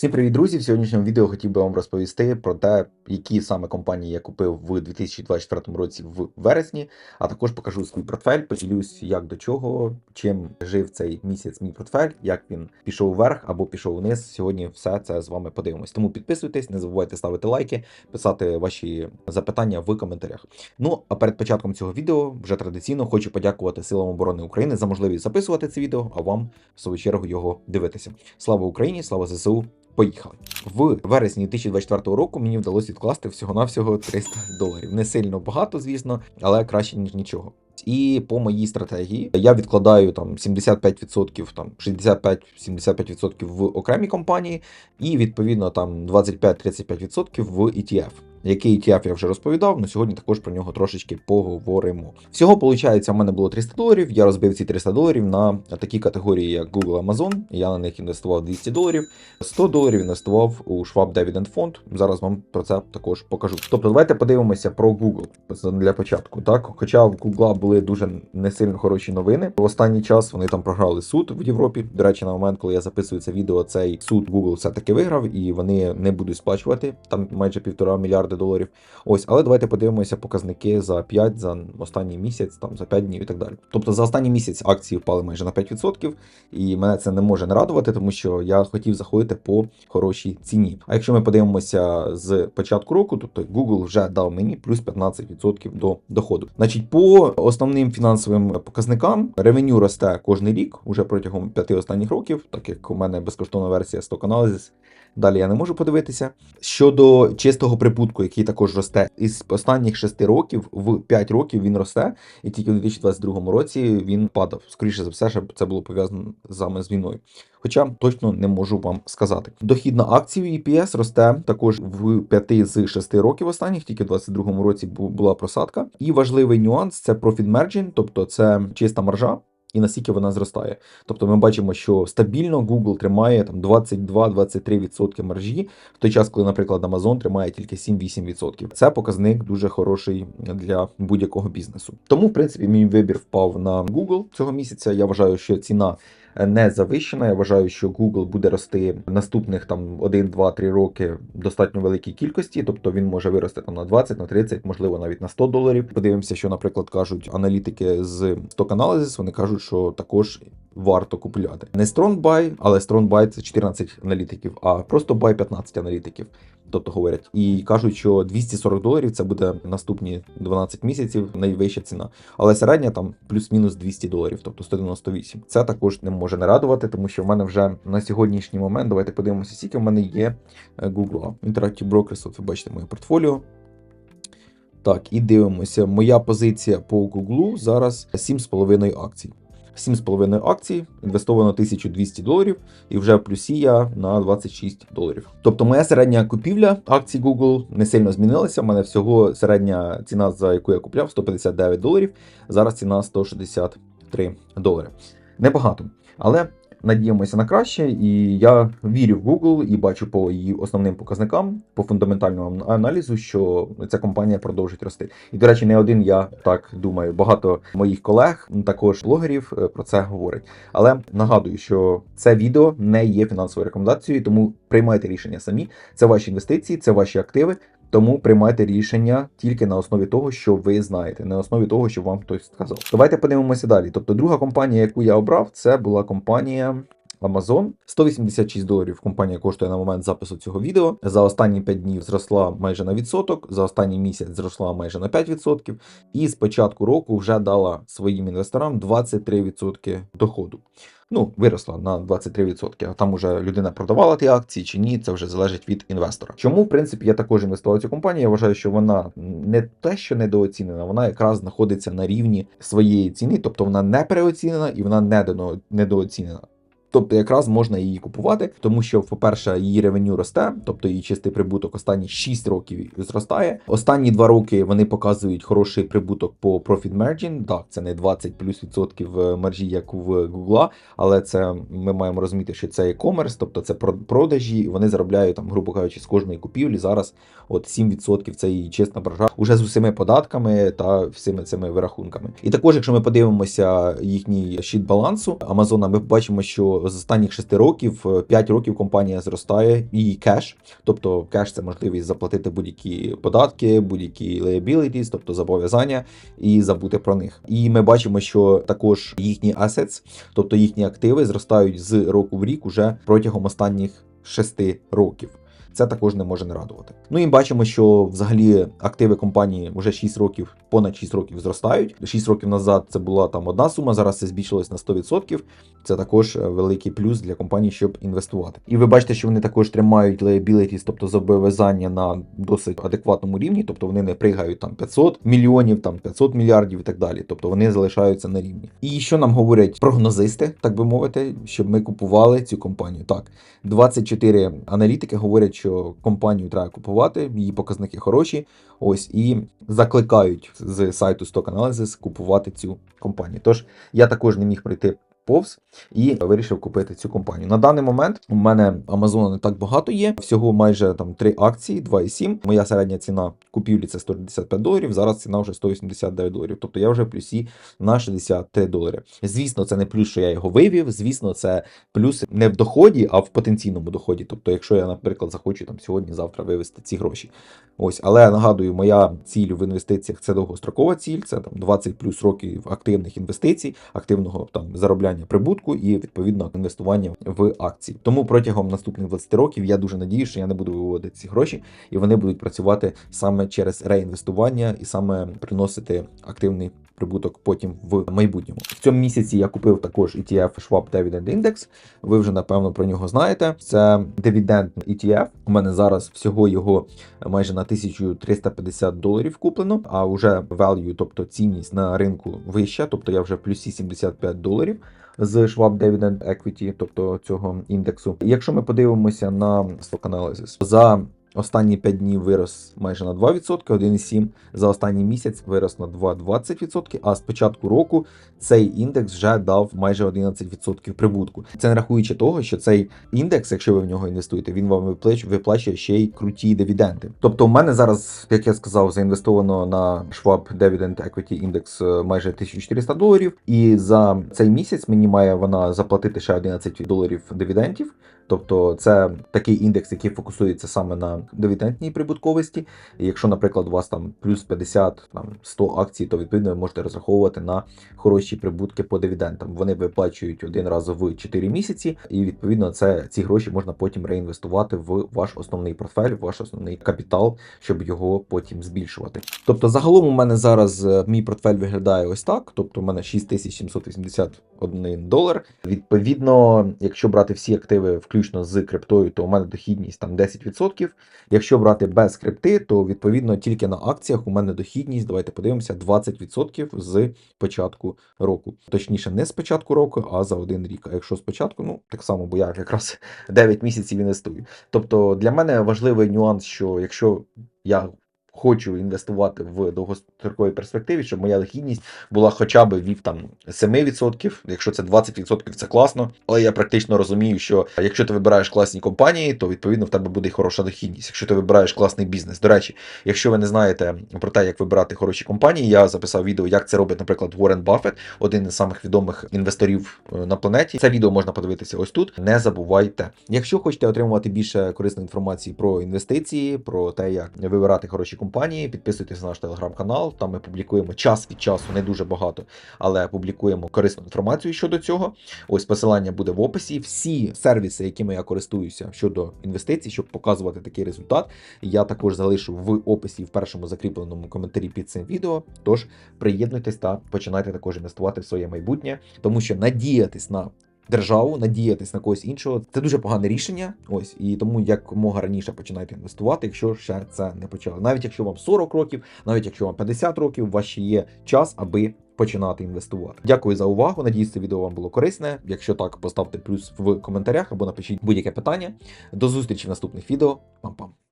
Всім привіт, друзі! В сьогоднішньому відео хотів би вам розповісти про те, які саме компанії я купив в 2024 році в вересні, а також покажу свій портфель, поділюсь, як до чого, чим жив цей місяць мій портфель, як він пішов вверх або пішов вниз. Сьогодні все це з вами подивимось. Тому підписуйтесь, не забувайте ставити лайки, писати ваші запитання в коментарях. Ну а перед початком цього відео вже традиційно хочу подякувати силам оборони України за можливість записувати це відео, а вам в свою чергу його дивитися. Слава Україні! Слава ЗСУ! Поїхали в вересні 2024 року. Мені вдалося відкласти всього-навсього 300 доларів. Не сильно багато, звісно, але краще ніж нічого. І по моїй стратегії я відкладаю там 75%, там 65-75% в окремі компанії, і відповідно там 25-35% в ETF. Який ETF я вже розповідав, але сьогодні також про нього трошечки поговоримо. Всього, виходить, у мене було 300 доларів. Я розбив ці 300 доларів на такі категорії, як Google Amazon. Я на них інвестував 200 доларів. 100 доларів інвестував у Schwab Dividend Fund. Зараз вам про це також покажу. Тобто, давайте подивимося про Google для початку. Так, хоча в Google були дуже не сильно хороші новини. В останній час вони там програли суд в Європі. До речі, на момент, коли я записую це відео, цей суд Google все таки виграв, і вони не будуть сплачувати там майже півтора мільярда доларів. Ось, але давайте подивимося показники за 5, за останній місяць, там за 5 днів і так далі. Тобто за останній місяць акції впали майже на 5%, і мене це не може не радувати, тому що я хотів заходити по хорошій ціні. А якщо ми подивимося з початку року, тобто Google вже дав мені плюс 15% до доходу. Значить, по основним фінансовим показникам ревеню росте кожний рік, уже протягом 5 останніх років, так як у мене безкоштовна версія Stock Analysis, Далі я не можу подивитися. Щодо чистого прибутку, який також росте, із останніх 6 років в 5 років він росте, і тільки в 2022 році він падав. Скоріше за все, щоб це було пов'язано саме з війною. Хоча точно не можу вам сказати. Дохід на акцію EPS росте також в 5 з 6 років останніх, тільки в 2022 році була просадка. І важливий нюанс це profit margin, тобто це чиста маржа і наскільки вона зростає. Тобто ми бачимо, що стабільно Google тримає там 22-23% маржі, в той час, коли, наприклад, Amazon тримає тільки 7-8%. Це показник дуже хороший для будь-якого бізнесу. Тому, в принципі, мій вибір впав на Google цього місяця. Я вважаю, що ціна не завищена. Я вважаю, що Google буде рости наступних там 1, 2, 3 роки в достатньо великій кількості, тобто він може вирости там на 20, на 30, можливо, навіть на 100 доларів. Подивимося, що, наприклад, кажуть аналітики з Stock Analysis, Вони кажуть, що також варто купувати. Не strong buy, але strong buy – це 14 аналітиків, а просто buy 15 аналітиків. Тобто говорять, і кажуть, що 240 доларів це буде наступні 12 місяців найвища ціна. Але середня там плюс-мінус 200 доларів, тобто 198. Це також не може не радувати, тому що в мене вже на сьогоднішній момент, давайте подивимося, скільки в мене є е, Google. Interactive Brokers, от ви бачите моє портфоліо. Так, і дивимося. Моя позиція по Google зараз 7,5 акцій. 7,5 акцій, інвестовано 1200 доларів, і вже в плюсі я на 26 доларів. Тобто моя середня купівля акцій Google не сильно змінилася. У мене всього середня ціна, за яку я купляв, 159 доларів. Зараз ціна 163 долари. Небагато. Але надіємося на краще, і я вірю в Google і бачу по її основним показникам, по фундаментальному аналізу, що ця компанія продовжить рости. І, до речі, не один я так думаю. Багато моїх колег, також блогерів, е, про це говорять. Але нагадую, що це відео не є фінансовою рекомендацією, тому приймайте рішення самі. Це ваші інвестиції, це ваші активи. Тому приймайте рішення тільки на основі того, що ви знаєте, не на основі того, що вам хтось сказав. Давайте подивимося далі. Тобто, друга компанія, яку я обрав, це була компанія. Amazon 186 доларів компанія коштує на момент запису цього відео. За останні 5 днів зросла майже на відсоток, за останній місяць зросла майже на 5%, і з початку року вже дала своїм інвесторам 23% доходу ну, виросла на 23%. А там уже людина продавала ті акції чи ні, це вже залежить від інвестора. Чому, в принципі, я також інвестував цю компанію? Я вважаю, що вона не те, що недооцінена, вона якраз знаходиться на рівні своєї ціни, тобто вона не переоцінена і вона недооцінена. Тобто якраз можна її купувати, тому що, по-перше, її ревеню росте, тобто її чистий прибуток останні 6 років зростає. Останні 2 роки вони показують хороший прибуток по Profit Margin. Так, це не 20 плюс відсотків е, маржі, як в Google, але це ми маємо розуміти, що це e-commerce, тобто це продажі, вони заробляють там, грубо кажучи, з кожної купівлі. Зараз от 7% це її чесна маржа, уже з усіми податками та всіми цими вирахунками. І також, якщо ми подивимося їхній щит балансу Амазона, ми бачимо, що що з останніх 6 років, 5 років компанія зростає і кеш, тобто кеш це можливість заплатити будь-які податки, будь-які liabilities, тобто зобов'язання, і забути про них. І ми бачимо, що також їхні assets, тобто їхні активи, зростають з року в рік уже протягом останніх 6 років. Це також не може не радувати. Ну і бачимо, що взагалі активи компанії вже 6 років, понад 6 років зростають. 6 років назад це була там одна сума, зараз це збільшилось на 100%. Це також е, великий плюс для компанії, щоб інвестувати. І ви бачите, що вони також тримають liabilities, тобто зобов'язання на досить адекватному рівні, тобто вони не пригають там 500 мільйонів, там 500 мільярдів і так далі. Тобто вони залишаються на рівні. І що нам говорять прогнозисти, так би мовити, щоб ми купували цю компанію. Так, 24 аналітики говорять, що компанію треба купувати, її показники хороші. Ось і закликають з сайту Stock Analysis купувати цю компанію. Тож я також не міг прийти повз і вирішив купити цю компанію. На даний момент у мене Амазона не так багато є. Всього майже там 3 акції, 2,7. Моя середня ціна купівлі це 155 доларів. Зараз ціна вже 189 доларів. Тобто я вже в плюсі на 63 долари. Звісно, це не плюс, що я його вивів. Звісно, це плюс не в доході, а в потенційному доході. Тобто, якщо я, наприклад, захочу там сьогодні-завтра вивести ці гроші. Ось, але нагадую, моя ціль в інвестиціях це довгострокова ціль, це там 20 плюс років активних інвестицій, активного там заробляння прибутку і відповідно інвестування в акції. Тому протягом наступних 20 років я дуже надію, що я не буду виводити ці гроші, і вони будуть працювати саме через реінвестування і саме приносити активний. Прибуток потім в майбутньому в цьому місяці я купив також ETF Schwab Dividend Index. Ви вже напевно про нього знаєте. Це дивідендний ETF. У мене зараз всього його майже на 1350 доларів куплено. А вже value, тобто цінність на ринку вища, тобто я вже в плюсі 75 доларів. З Schwab Dividend Equity, тобто цього індексу. Якщо ми подивимося на Stock Analysis, за Останні 5 днів вирос майже на 2%, 1,7%. За останній місяць вирос на 2,20%, а з початку року цей індекс вже дав майже 11% прибутку. Це не рахуючи того, що цей індекс, якщо ви в нього інвестуєте, він вам виплачує, ще й круті дивіденди. Тобто, у мене зараз, як я сказав, заінвестовано на Schwab Dividend Equity Index майже 1400 доларів, і за цей місяць мені має вона заплатити ще 11 доларів дивідендів. Тобто це такий індекс, який фокусується саме на дивідендній прибутковості. І якщо, наприклад, у вас там плюс 50, там 100 акцій, то відповідно ви можете розраховувати на хороші прибутки по дивідендам. Вони виплачують один раз в 4 місяці, і відповідно це ці гроші можна потім реінвестувати в ваш основний портфель, в ваш основний капітал, щоб його потім збільшувати. Тобто, загалом у мене зараз е, мій портфель виглядає ось так. Тобто, у мене 6781 долар. Відповідно, якщо брати всі активи, включно з криптою, то у мене дохідність там 10%. Якщо брати без крипти, то відповідно тільки на акціях у мене дохідність, давайте подивимося, 20% з початку року. Точніше, не з початку року, а за один рік. А якщо спочатку, ну так само, бо я якраз 9 місяців інвестую. Тобто для мене важливий нюанс, що якщо я хочу інвестувати в довгостроковій перспективі, щоб моя дохідність була хоча б від там 7%, якщо це 20%, це класно. Але я практично розумію, що якщо ти вибираєш класні компанії, то відповідно в тебе буде і хороша дохідність. Якщо ти вибираєш класний бізнес. До речі, якщо ви не знаєте про те, як вибирати хороші компанії, я записав відео, як це робить, наприклад, Уоррен Баффет, один із самих відомих інвесторів е, на планеті. Це відео можна подивитися ось тут. Не забувайте. Якщо хочете отримувати більше корисної інформації про інвестиції, про те, як вибирати хороші компанії, підписуйтесь на наш телеграм-канал. Там ми публікуємо час від часу, не дуже багато, але публікуємо корисну інформацію щодо цього. Ось посилання буде в описі. Всі сервіси, якими я користуюся щодо інвестицій, щоб показувати такий результат, я також залишу в описі в першому закріпленому коментарі під цим відео. Тож приєднуйтесь та починайте також інвестувати в своє майбутнє, тому що надіятись на державу, надіятись на когось іншого. Це дуже погане рішення. Ось і тому якомога раніше починайте інвестувати, якщо ще це не почали. Навіть якщо вам 40 років, навіть якщо вам 50 років, у вас ще є час, аби починати інвестувати. Дякую за увагу. Надіюсь, це відео вам було корисне. Якщо так, поставте плюс в коментарях або напишіть будь-яке питання. До зустрічі в наступних відео. Пам-пам.